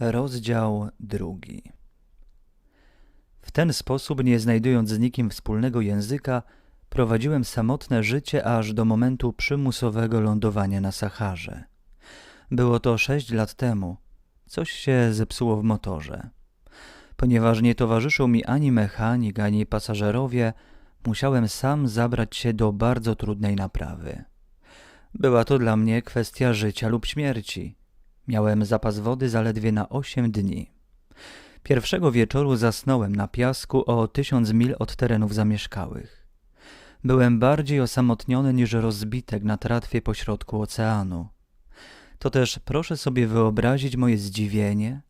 Rozdział drugi. W ten sposób, nie znajdując z nikim wspólnego języka, prowadziłem samotne życie aż do momentu przymusowego lądowania na Saharze. Było to sześć lat temu. Coś się zepsuło w motorze. Ponieważ nie towarzyszył mi ani mechanik, ani pasażerowie, musiałem sam zabrać się do bardzo trudnej naprawy. Była to dla mnie kwestia życia lub śmierci. Miałem zapas wody zaledwie na osiem dni. Pierwszego wieczoru zasnąłem na piasku o tysiąc mil od terenów zamieszkałych. Byłem bardziej osamotniony niż rozbitek na tratwie pośrodku oceanu. To też proszę sobie wyobrazić moje zdziwienie,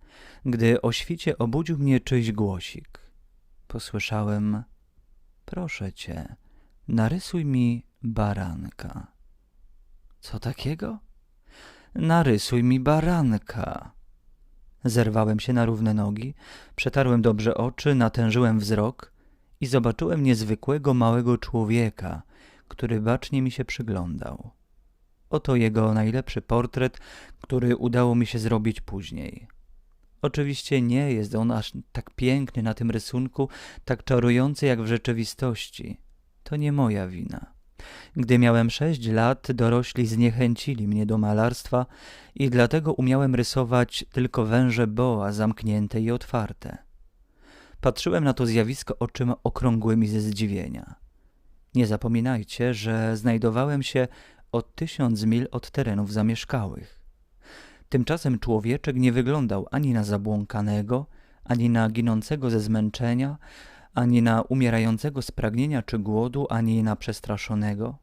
gdy o świcie obudził mnie czyjś głosik. Posłyszałem, proszę cię, narysuj mi baranka. Co takiego? Narysuj mi baranka. Zerwałem się na równe nogi, przetarłem dobrze oczy, natężyłem wzrok i zobaczyłem niezwykłego małego człowieka, który bacznie mi się przyglądał. Oto jego najlepszy portret, który udało mi się zrobić później. Oczywiście nie jest on aż tak piękny na tym rysunku, tak czarujący jak w rzeczywistości. To nie moja wina. Gdy miałem sześć lat, dorośli zniechęcili mnie do malarstwa i dlatego umiałem rysować tylko węże boa zamknięte i otwarte. Patrzyłem na to zjawisko oczyma okrągłymi ze zdziwienia. Nie zapominajcie, że znajdowałem się o tysiąc mil od terenów zamieszkałych. Tymczasem człowieczek nie wyglądał ani na zabłąkanego, ani na ginącego ze zmęczenia, ani na umierającego z pragnienia czy głodu, ani na przestraszonego.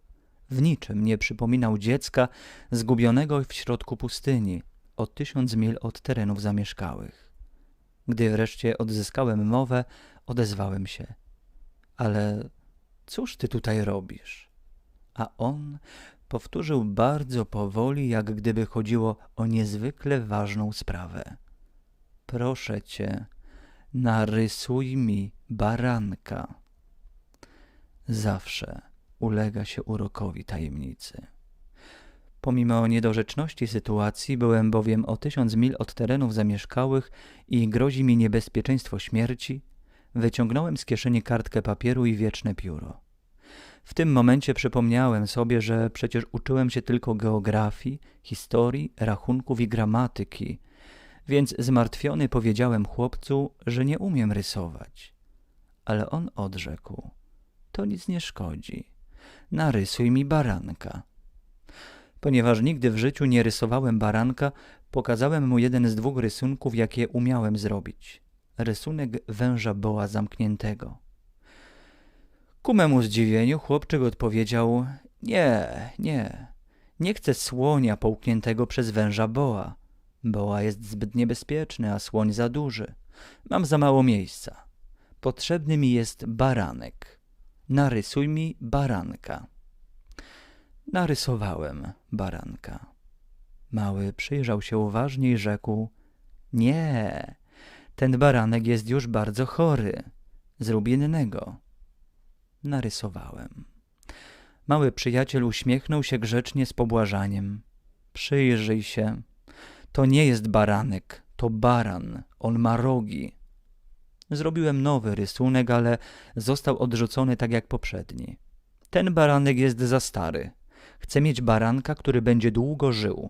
W niczym nie przypominał dziecka zgubionego w środku pustyni, o tysiąc mil od terenów zamieszkałych. Gdy wreszcie odzyskałem mowę, odezwałem się. Ale cóż ty tutaj robisz? A on powtórzył bardzo powoli, jak gdyby chodziło o niezwykle ważną sprawę. Proszę cię, narysuj mi baranka. Zawsze ulega się urokowi tajemnicy. Pomimo niedorzeczności sytuacji, byłem bowiem o tysiąc mil od terenów zamieszkałych i grozi mi niebezpieczeństwo śmierci, wyciągnąłem z kieszeni kartkę papieru i wieczne pióro. W tym momencie przypomniałem sobie, że przecież uczyłem się tylko geografii, historii, rachunków i gramatyki, więc zmartwiony powiedziałem chłopcu, że nie umiem rysować. Ale on odrzekł, to nic nie szkodzi, narysuj mi baranka. Ponieważ nigdy w życiu nie rysowałem baranka, pokazałem mu jeden z dwóch rysunków, jakie umiałem zrobić. Rysunek węża boa zamkniętego. Ku memu zdziwieniu chłopczyk odpowiedział, nie, nie, nie chcę słonia połkniętego przez węża boa. Boa jest zbyt niebezpieczny, a słoń za duży. Mam za mało miejsca. Potrzebny mi jest baranek. Narysuj mi baranka. Narysowałem baranka. Mały przyjrzał się uważnie i rzekł: Nie, ten baranek jest już bardzo chory. Zrób innego. Narysowałem. Mały przyjaciel uśmiechnął się grzecznie z pobłażaniem. Przyjrzyj się. To nie jest baranek, to baran. On ma rogi. Zrobiłem nowy rysunek, ale został odrzucony tak jak poprzedni. Ten baranek jest za stary. Chcę mieć baranka, który będzie długo żył.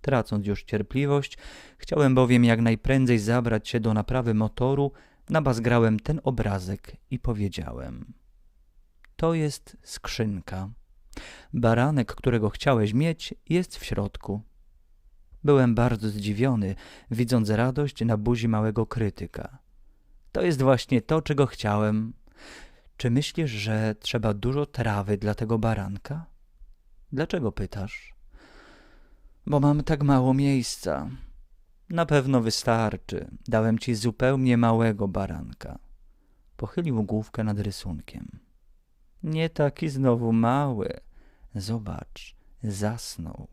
Tracąc już cierpliwość, chciałem bowiem jak najprędzej zabrać się do naprawy motoru, nabazgrałem ten obrazek i powiedziałem: To jest skrzynka. Baranek, którego chciałeś mieć, jest w środku. Byłem bardzo zdziwiony, widząc radość na buzi małego krytyka. To jest właśnie to, czego chciałem. Czy myślisz, że trzeba dużo trawy dla tego baranka? Dlaczego pytasz? Bo mam tak mało miejsca. Na pewno wystarczy. Dałem ci zupełnie małego baranka. Pochylił główkę nad rysunkiem. Nie taki znowu mały. Zobacz, zasnął.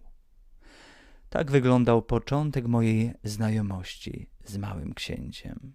Tak wyglądał początek mojej znajomości z małym księciem.